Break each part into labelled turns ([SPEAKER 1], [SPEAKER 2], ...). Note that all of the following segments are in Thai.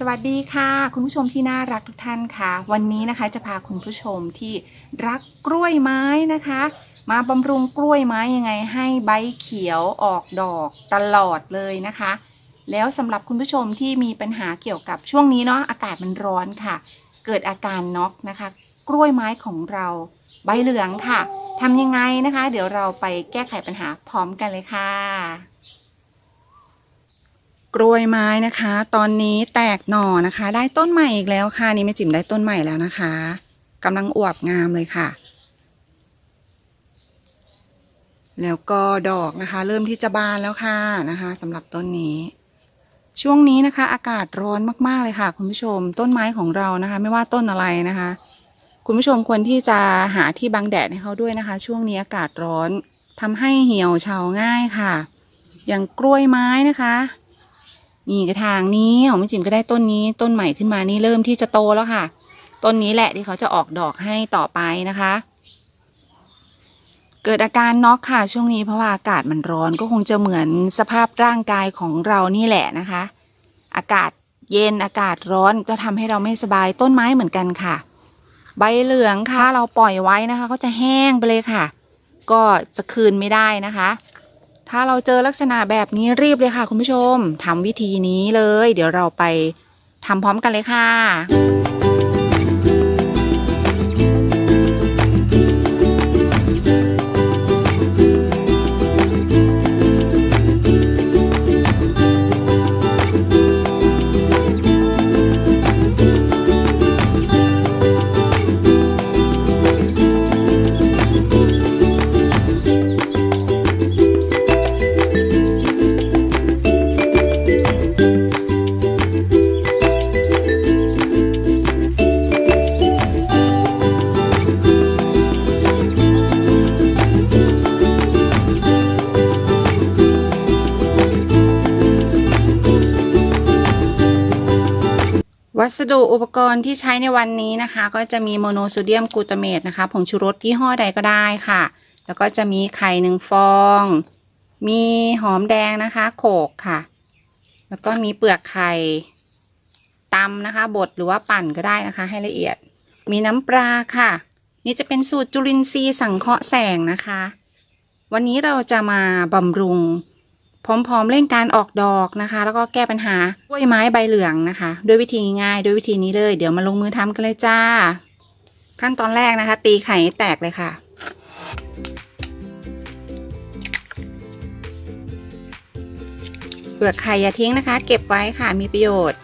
[SPEAKER 1] สวัสดีค่ะ คุณผู้ชมที่น่ารักทุกท่านค่ะ วันนี้นะคะจะพาคุณผู้ชมที่รักกล้วยไม้นะคะ มาบำรุงกล้วยไม้ยังไงให้ใบเขียวออกดอกตลอดเลยนะคะ แล้วสำหรับคุณผู้ชมที่มีปัญหาเกี่ยวกับช่วงนี้เนาะอากาศมันร้อนค่ะ เกิดอาการน็อกนะคะ กล้วยไม้ของเราใบเหลืองค่ะทำยังไงนะคะ เดี๋ยวเราไปแก้ไขปัญหาพร้อมกันเลยค่ะ กล้วยไม้นะคะ ตอนนี้แตกหน่อนะคะ ได้ต้นใหม่อีกแล้วค่ะนี่แม่จิ๋มได้ต้นใหม่แล้วนะคะกำลังอวบงามเลยค่ะ แล้วก็ดอกนะคะ เริ่มที่จะบานแล้วค่ะนะคะสำหรับต้นนี้ ช่วงนี้นะคะ อากาศร้อนมากๆเลยค่ะ คุณผู้ชมต้นไม้ของเรานะคะ ไม่ว่าต้นอะไรนะคะ คุณผู้ชมควรที่จะหาที่บังแดดให้เขาด้วยนะคะ ช่วงนี้อากาศร้อนทำให้เหี่ยวเฉาง่ายค่ะ อย่างกล้วยไม้นะคะ นี่กระถางนี้ของแม่จิ๋มก็ได้ต้นนี้ต้นใหม่ขึ้นมานี่เริ่มที่จะโตแล้วค่ะ ต้นนี้แหละที่เขาจะออกดอกให้ต่อไปนะคะ เกิดอาการน็อกค่ะช่วงนี้เพราะว่าอากาศมันร้อนก็คงจะเหมือนสภาพร่างกายของเรานี่แหละนะคะ อากาศเย็นอากาศร้อนก็ทำให้เราไม่สบายต้นไม้เหมือนกันค่ะ ใบเหลืองค่ะเราปล่อยไว้นะคะก็จะแห้งไปเลยค่ะ ก็จะคืนไม่ได้นะคะ ถ้าเราเจอลักษณะแบบนี้รีบเลยค่ะ คุณผู้ชมทำวิธีนี้เลย เดี๋ยวเราไปทำพร้อมกันเลยค่ะ วัสดุอุปกรณ์ที่ใช้ในวันนี้นะคะ ก็จะมีโมโนโซเดียมกลูตาเมตนะคะผงชูรสยี่ห้อใดก็ได้ค่ะ แล้วก็จะมีไข่หนึ่งฟอง มีหอมแดงนะคะ โขกค่ะ แล้วก็มีเปลือกไข่ตำนะคะบดหรือว่าปั่นก็ได้นะคะ ให้ละเอียด มีน้ำปลาค่ะ นี่จะเป็นสูตรจุลินทรีย์สังเคราะห์แสงนะคะ วันนี้เราจะมาบำรุง พร้อมๆเร่งการออกดอกนะคะ แล้วก็แก้ปัญหากล้วยไม้ใบเหลืองนะคะ ด้วยวิธีง่ายๆด้วยวิธีนี้เลย เดี๋ยวมาลงมือทำกันเลยจ้า ขั้นตอนแรกนะคะ ตีไข่แตกเลยค่ะเปลือกไข่อย่าทิ้งนะคะ เก็บไว้ค่ะมีประโยชน์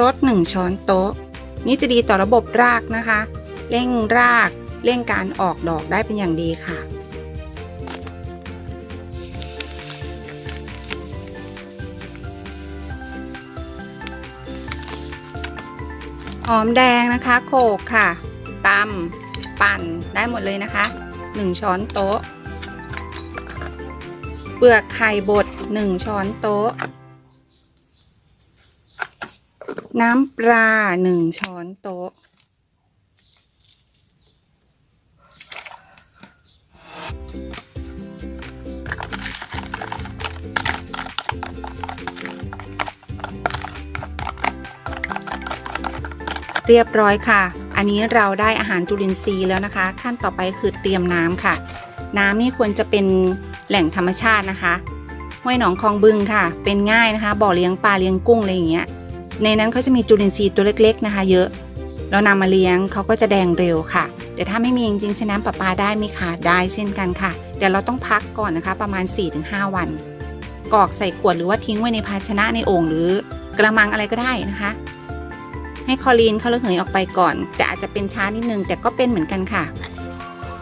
[SPEAKER 1] รส 1 ช้อนโต๊ะ นี่จะดีต่อระบบรากนะคะ เร่งรากเร่งการออกดอกได้เป็นอย่างดีค่ะ หอมแดงนะคะ โขลกค่ะตำปั่นได้หมดเลยนะคะ 1 ช้อนโต๊ะ เปลือกไข่บด 1 ช้อนโต๊ะ น้ำปลาหนึ่งช้อนโต๊ะ เรียบร้อยค่ะ อันนี้เราได้อาหารจุลินทรีย์แล้วนะคะ ขั้นต่อไปคือเตรียมน้ำค่ะ น้ำนี่ควรจะเป็นแหล่งธรรมชาตินะคะห้วยหนองคลองบึงค่ะ เป็นง่ายนะคะ บ่อเลี้ยงปลาเลี้ยงกุ้งอะไรอย่างเงี้ย ในนั้นเขาจะมีจุลินทรีย์ตัวเล็กๆนะคะ เยอะ เรานำมาเลี้ยงเขาก็จะแดงเร็วค่ะ แต่ถ้าไม่มีจริงๆใช้น้ำประปาได้ไหมคะได้เช่นกันค่ะเดี๋ยวเราต้องพักก่อนนะคะประมาณ 4-5 วัน กอกใส่ขวดหรือว่าทิ้งไว้ในภาชนะในโอ่งหรือกระมังอะไรก็ได้นะคะ ให้คอรีนเขาระเหยออกไปก่อน แต่อาจจะเป็นช้านิดนึงแต่ก็เป็นเหมือนกันค่ะ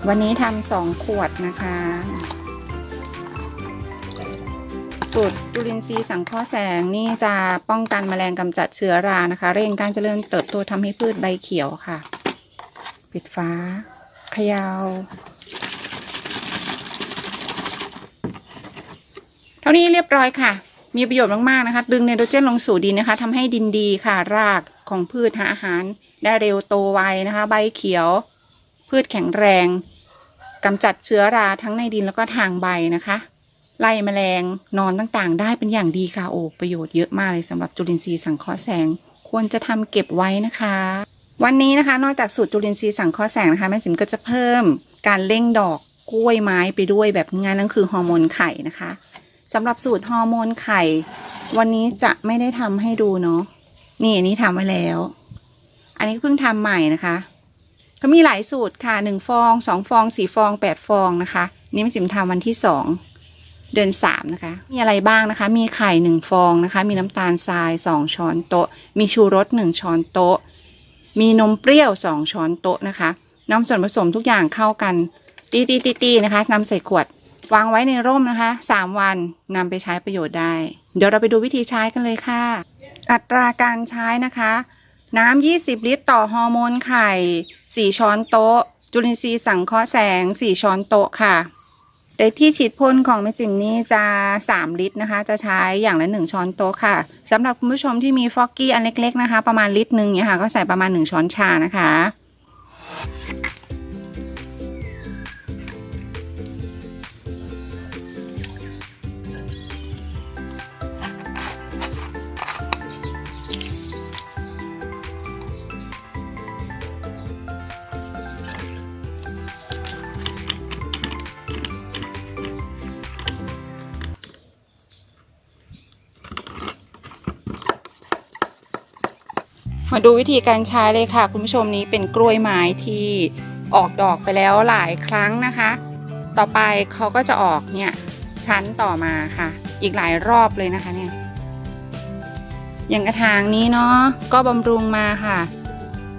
[SPEAKER 1] วันนี้ทำสองขวดนะคะ สูตรจุลินทรีย์สังเคราะห์แสงนี่จะป้องกันแมลงกำจัดเชื้อรานะคะ เร่งการเจริญเติบโตทำให้พืชใบเขียวค่ะ ปิดฟ้าเขยาวเท่านี้เรียบร้อยค่ะ มีประโยชน์มาก ๆ นะคะ ดึงไนโตรเจนลงสู่ดินนะคะทำให้ดินดีค่ะ รากของพืชหาอาหาร ได้เร็วโตไวนะคะ ใบเขียว พืชแข็งแรงกำจัดเชื้อราทั้งในดินแล้วก็ทางใบนะคะ ไล่แมลงนอนต่างๆ ได้เป็นอย่างดีค่ะโอ้ประโยชน์เยอะมากเลยสำหรับจุลินทรีย์สังเคราะห์แสง ควรจะทำเก็บไว้นะคะ วันนี้นะคะ นอกจากสูตรจุลินทรีย์สังเคราะห์แสงนะคะแม่จิ๋มก็จะเพิ่มการเร่งดอกกล้วยไม้ไปด้วยแบบงานนั่นคือฮอร์โมนไข่นะคะสำหรับสูตรฮอร์โมนไข่ วันนี้จะไม่ได้ทำให้ดูเนาะนี่อันนี้ทำไว้แล้ว อันนี้เพิ่งทำใหม่นะคะเขามีหลายสูตรค่ะหนึ่งฟองสองฟองสี่ฟองแปดฟองนะคะ นี่แม่จิ๋มทำวันที่สอง ดือนสามนะคะ มีอะไรบ้างนะคะ มีไข่หนึ่งฟองนะคะ มีน้ำตาลทรายสองช้อนโต๊ะ มีชูรสหนึ่งช้อนโต๊ะ มีนมเปรี้ยวสองช้อนโต๊ะนะคะนำส่วนผสมทุกอย่างเข้ากัน ตีตีตีตีนะคะนำใส่ขวด วางไว้ในร่มนะคะสามวันนำไปใช้ประโยชน์ได้ เดี๋ยวเราไปดูวิธีใช้กันเลยค่ะ อัตราการใช้นะคะ น้ำ20 ลิตรต่อฮอร์โมนไข่ 4 ช้อนโต๊ะ จุลินทรีย์สังเคราะห์แสง 4 ช้อนโต๊ะค่ะ แต่ที่ฉีดพ่นของแม่จิ๋มนี่จะ 3 ลิตรนะคะ จะใช้อย่างละ 1 ช้อนโต๊ะค่ะสำหรับคุณผู้ชมที่มีฟอกกี้อันเล็ก ๆ นะคะ ประมาณลิตรหนึ่งเนี่ยค่ะ ก็ใส่ประมาณ 1 ช้อนชานะคะ มาดูวิธีการใช้เลยค่ะ คุณผู้ชมนี้เป็นกล้วยไม้ที่ออกดอกไปแล้วหลายครั้งนะคะ ต่อไปเขาก็จะออกเนี่ยชั้นต่อมาค่ะ อีกหลายรอบเลยนะคะเนี่ยอย่างกระถางนี้เนาะก็บำรุงมาค่ะ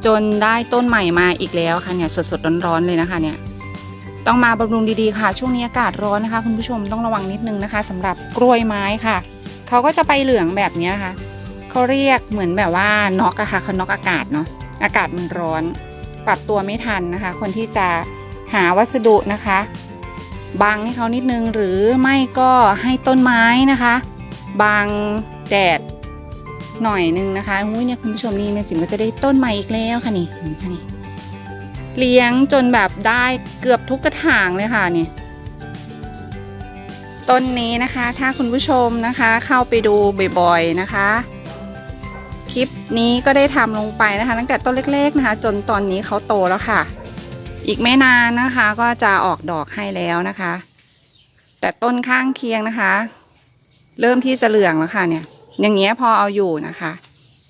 [SPEAKER 1] จนได้ต้นใหม่มาอีกแล้วค่ะเนี่ยสดๆร้อนๆเลยนะคะเนี่ยต้องมาบำรุงดีๆค่ะ ช่วงนี้อากาศร้อนนะคะ คุณผู้ชมต้องระวังนิดนึงนะคะสำหรับกล้วยไม้ค่ะเขาก็จะไปเหลืองแบบนี้นะคะ เขาเรียกเหมือนแบบว่าน็อกอะค่ะเขาน็อกอากาศเนาะอากาศมันร้อน ปรับตัวไม่ทันนะคะ คนที่จะหาวัสดุนะคะบังให้เขานิดนึงหรือไม่ก็ให้ต้นไม้นะคะบังแดดหน่อยนึงนะคะอุ้ยเนี่ยคุณผู้ชมนี่แม่จิ๋มก็จะได้ต้นใหม่อีกแล้วค่ะนี่นไหมค่ะนี่เลี้ยงจนแบบได้เกือบทุกกระถางเลยค่ะนี่ต้นนี้นะคะถ้าคุณผู้ชมนะคะเข้าไปดูบ่อยๆนะคะ นี้ก็ได้ทำลงไปนะคะ ตั้งแต่ต้นเล็ก ๆนะคะ จนตอนนี้เขาโตแล้วค่ะ อีกไม่นานนะคะ ก็จะออกดอกให้แล้วนะคะ แต่ต้นข้างเคียงนะคะ เริ่มที่จะเหลืองแล้วค่ะเนี่ย อย่างเงี้ยพอเอาอยู่นะคะ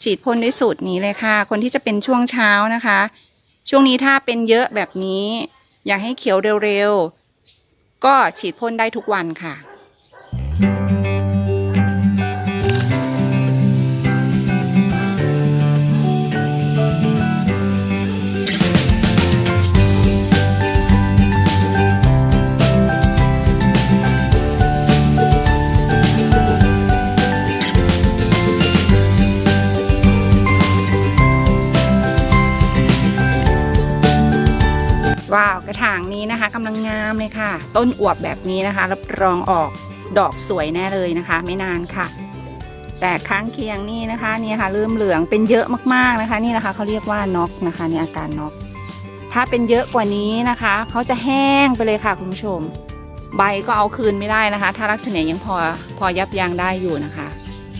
[SPEAKER 1] ฉีดพ่นด้วยสูตรนี้เลยค่ะ คนที่จะเป็นช่วงเช้านะคะ ช่วงนี้ถ้าเป็นเยอะแบบนี้ อยากให้เขียวเร็วๆก็ฉีดพ่นได้ทุกวันค่ะ ต้นอวบแบบนี้นะคะ รับรองออกดอกสวยแน่เลยนะคะ ไม่นานค่ะ แต่ข้างเคียงนี่นะคะนี่ค่ะเริ่มเหลืองเป็นเยอะมากๆนะคะ นี่นะคะเขาเรียกว่าน็อกนะคะในอาการน็อกถ้าเป็นเยอะกว่านี้นะคะเขาจะแห้งไปเลยค่ะคุณผู้ชม ใบก็เอาคืนไม่ได้นะคะ ถ้าลักษณะยังพอพอยับยั้งได้อยู่นะคะ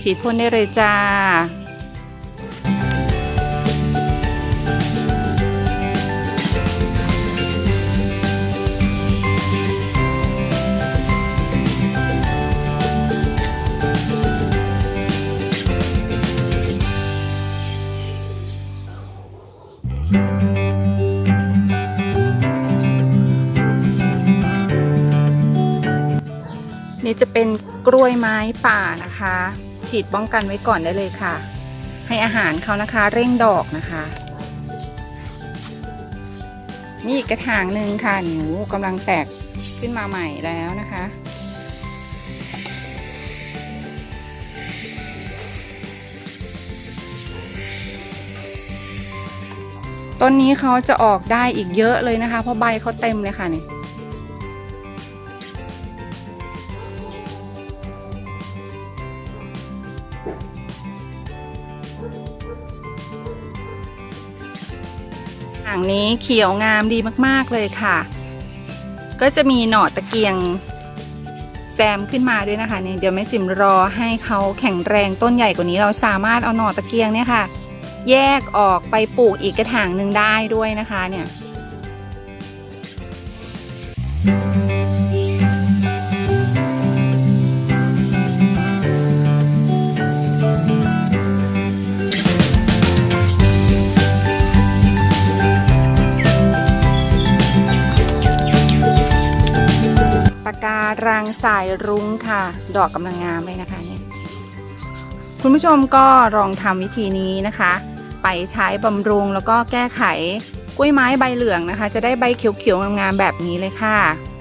[SPEAKER 1] ฉีดพ่นได้เลยจ้า นี่จะเป็นกล้วยไม้ป่านะคะ ฉีดป้องกันไว้ก่อนได้เลยค่ะ ให้อาหารเขานะคะเร่งดอกนะคะ นี่อีกกระถางหนึ่งค่ะหนูกำลังแตกขึ้นมาใหม่แล้วนะคะต้นนี้เขาจะออกได้อีกเยอะเลยนะคะ เพราะใบเขาเต็มเลยค่ะเนี่ย งนี้เขียวงามดีมากๆเลยค่ะ ก็จะมีหน่อตะเกียงแซมขึ้นมาด้วยนะคะเนี่ยเดี๋ยวแม่จิ๋มรอให้เขาแข็งแรงต้นใหญ่กว่านี้เราสามารถเอาหน่อตะเกียงเนี่ยค่ะ แยกออกไปปลูกอีกกระถางหนึ่งได้ด้วยนะคะเนี่ยากการังสายรุ้งค่ะ ดอกกำลังงามเลยนะคะเนี่ยคุณผู้ชมก็ลองทำวิธีนี้นะคะ ไปใช้บำรุงแล้วก็แก้ไขกล้วยไม้ใบเหลืองนะคะ จะได้ใบเขียวๆงามๆแบบนี้เลยค่ะ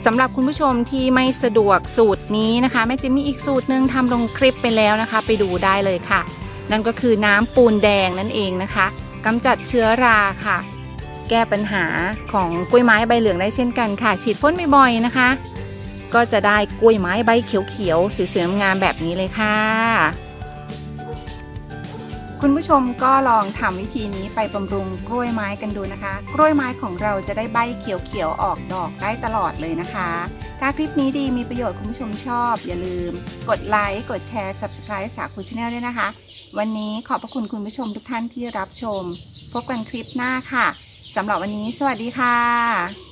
[SPEAKER 1] สำหรับคุณผู้ชมที่ไม่สะดวกสูตรนี้นะคะแม่จิมมีอีกสูตรหนึ่งทำลงคลิปไปแล้วนะคะ ไปดูได้เลยค่ะ นั่นก็คือน้ำปูนแดงนั่นเองนะคะกำจัดเชื้อราค่ะ แก้ปัญหาของกล้วยไม้ใบเหลืองได้เช่นกันค่ะ ฉีดพ่นบ่อยๆนะคะ ก็จะได้กล้วยไม้ใบเขียวๆสวยๆงามแบบนี้เลยค่ะ คุณผู้ชมก็ลองทำวิธีนี้ไปบำรุงกล้วยไม้กันดูนะคะ กล้วยไม้ของเราจะได้ใบเขียวๆออกดอกได้ตลอดเลยนะคะ ถ้าคลิปนี้ดีมีประโยชน์คุณผู้ชมชอบ อย่าลืม กดไลค์กดแชร์ subscribe สาคูชาแนลด้วยนะคะ วันนี้ขอบพระคุณคุณผู้ชมทุกท่านที่รับชม พบกันคลิปหน้าค่ะสำหรับวันนี้ สวัสดีค่ะ